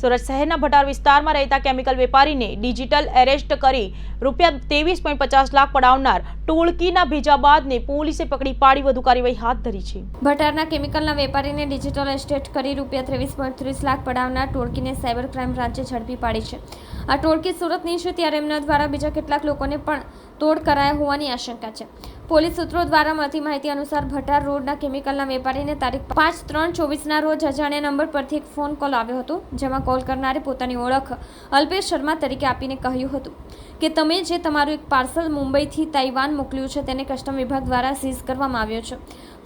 સુરત શહેરના ભટાર વિસ્તારમાં રહેતા કેમિકલ વેપારીને ડિજિટલ એરેસ્ટ કરી રૂપિયા ત્રેવીસ પોઈન્ટ પચાસ લાખ પડાવનાર ટોળકીના ભેજાબાદને પોલીસે પકડી પાડી વધુ કાર્યવાહી હાથ ધરી છે. ભટારના કેમિકલના વેપારીને ડિજિટલ એસ્ટેટ કરી રૂપિયા ત્રેવીસ પોઈન્ટ ત્રીસ લાખ પડાવનાર ટોળકીને સાયબર ક્રાઇમ બ્રાન્ચે ઝડપી પાડી છે. આ ટોળકી સુરતની છે ત્યારે એમના દ્વારા બીજા કેટલાક લોકોને પણ તોડ કરાયા હોવાની આશંકા છે. પોલીસ સૂત્રો દ્વારા મળતી માહિતી અનુસાર ભટાર રોડના કેમિકલના વેપારીને તારીખ પાંચ ત્રણ ચોવીસના રોજ અજાણ્યા નંબર પરથી એક ફોન કોલ આવ્યો હતો, જેમાં કોલ કરનારે પોતાની ઓળખ અલ્પેશ શર્મા તરીકે આપીને કહ્યું હતું કે, તમે જે તમારું એક પાર્સલ મુંબઈથી તાઇવાન મોકલ્યું છે, તેને કસ્ટમ વિભાગ દ્વારા સીઝ કરવામાં આવ્યો છે.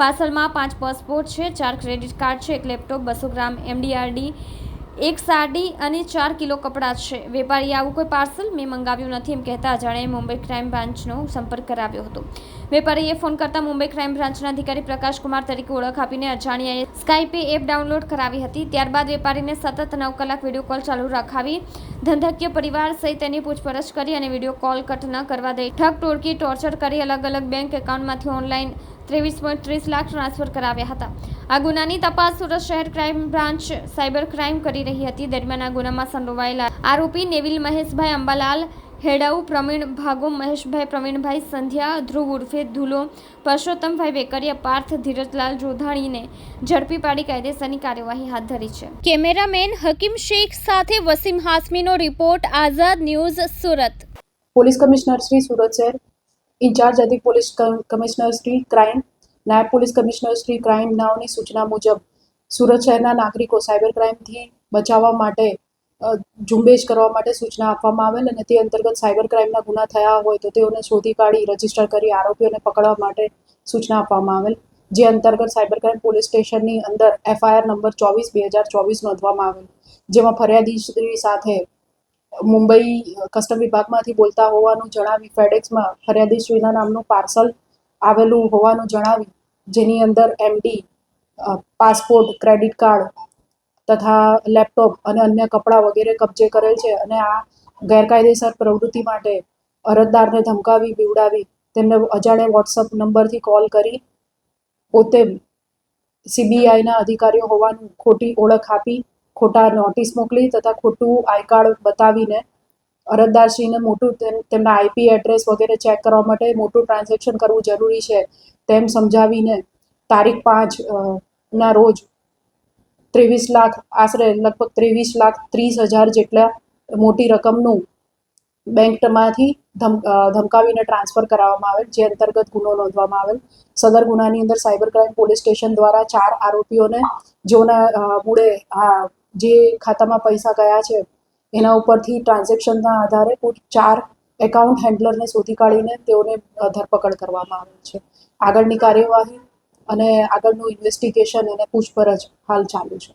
પાર્સલમાં પાંચ પાસપોર્ટ છે, ચાર ક્રેડિટ કાર્ડ છે, એક લેપટોપ, બસો ગ્રામ એમડીઆરડી એક સાડી અને ચાર કિલો કપડાં છે. વેપારીએ આવું કોઈ પાર્સલ મેં મંગાવ્યું નથી એમ કહેતા અજાણ્યાએ મુંબઈ ક્રાઇમ બ્રાન્ચનો સંપર્ક કરાવ્યો હતો. વેપારીએ ફોન કરતા મુંબઈ ક્રાઇમ બ્રાન્ચના અધિકારી પ્રકાશ કુમાર તરીકે ઓળખ આપીને અજાણ્યાએ સ્કાઈપે એપ ડાઉનલોડ કરાવી હતી. ત્યારબાદ વેપારીને સતત નવ કલાક વીડિયો કોલ ચાલુ રખાવી, ધંધકીય પરિવાર સહિત તેની પૂછપરછ કરી અને વીડિયો કોલ કટ ન કરવા દઈ ઠગ, ટોળકી, ટોર્ચર કરી અલગ અલગ બેંક એકાઉન્ટમાંથી ઓનલાઈન ત્રેવીસ પોઈન્ટ ત્રીસ લાખ ટ્રાન્સફર કરાવ્યા હતા. આ ગુનાની તપાસ સુરત શહેર ક્રાઇમ બ્રાન્ચ સાયબર ક્રાઇમ કરી રહી હતી. દરમિયાન આ ગુનામાં સંડોવાયેલા આરોપી નેવિલ મહેશભાઈ અંબાલાલ હેડાઉ પ્રવીણ ભાગો મહેશભાઈ પ્રવીણભાઈ સંધ્યા ધ્રુવ ઉર્ફે ધુલો પરસોત્તમભાઈ વેકરિયા પાર્થ ધીરજલાલ જોધાણીને ઝડપી પાડી કાયદેસરની કાર્યવાહી હાથ ધરી છે. કેમેરામેન હકીમ શેખ સાથે Wasim હાસમીનો report Azad news Surat. Police commissioner Shri Surat શહેર ઇન્ચાર્જ અધિક પોલીસ કમ- કમિશનર શ્રી ક્રાઇમ, નાયબ પોલીસ કમિશનર શ્રી ક્રાઇમ નાઓની સૂચના મુજબ સુરત શહેરના નાગરિકો સાયબર ક્રાઇમથી બચાવવા માટે ઝુંબેશ કરવા માટે સૂચના આપવામાં આવેલ અને તે અંતર્ગત સાયબર ક્રાઇમના ગુના થયા હોય તો તેઓને શોધી કાઢી, રજિસ્ટર કરી, આરોપીઓને પકડવા માટે સૂચના આપવામાં આવેલ. જે અંતર્ગત સાયબર ક્રાઇમ પોલીસ સ્ટેશનની અંદર એફઆઈઆર નંબર ચોવીસ, બે હજાર ચોવીસ નોંધવામાં આવેલ, જેમાં ફરિયાદી સાથે મુંબઈ કસ્ટમ વિભાગમાંથી બોલતા હોવાનું જણાવી ફેડેક્સમાં ફરિયાદી શ્રીના નામનું પાર્સલ આવેલું હોવાનું જણાવી જેની અંદર એમડી પાસપોર્ટ, ક્રેડિટ કાર્ડ તથા લેપટોપ અને અન્ય કપડાં વગેરે કબજે કરેલ છે અને આ ગેરકાયદેસર પ્રવૃત્તિ માટે અરજદારને ધમકાવી બીવડાવી તેમને અજાણે વોટ્સઅપ નંબરથી કોલ કરી, પોતે સીબીઆઈના અધિકારીઓ હોવાનું ખોટી ઓળખ આપી ખોટા નોટિસ મોકલી તથા ખોટું આઈ કાર્ડ બતાવીને અરજદારશ્રીને મોટું તેમ- તેમના આઈપી એડ્રેસ વગેરે ચેક કરવા માટે મોટું ટ્રાન્ઝેક્શન કરવું જરૂરી છે તેમ સમજાવીને તારીખ પાંચ ના રોજ ત્રેવીસ લાખ, આશરે લગભગ ત્રેવીસ લાખ ત્રીસ હજાર જેટલા મોટી રકમનું બેંકમાંથી ધમકાવીને ટ્રાન્સફર કરાવવામાં આવેલ, જે અંતર્ગત ગુનો નોંધવામાં આવેલ. સદર ગુનાની અંદર સાયબર ક્રાઇમ પોલીસ સ્ટેશન દ્વારા ચાર આરોપીઓને, જેઓના મૂળે આ જે ખાતામાં પૈસા ગયા છે, એના ઉપરથી ટ્રાન્ઝેક્શનના આધારે કુલ ચાર એકાઉન્ટ હેન્ડલરને શોધી કાઢીને તેઓને ધરપકડ કરવામાં આવે છે. આગળની કાર્યવાહી અને આગળનું ઇન્વેસ્ટિગેશન અને પૂછપરછ હાલ ચાલુ છે.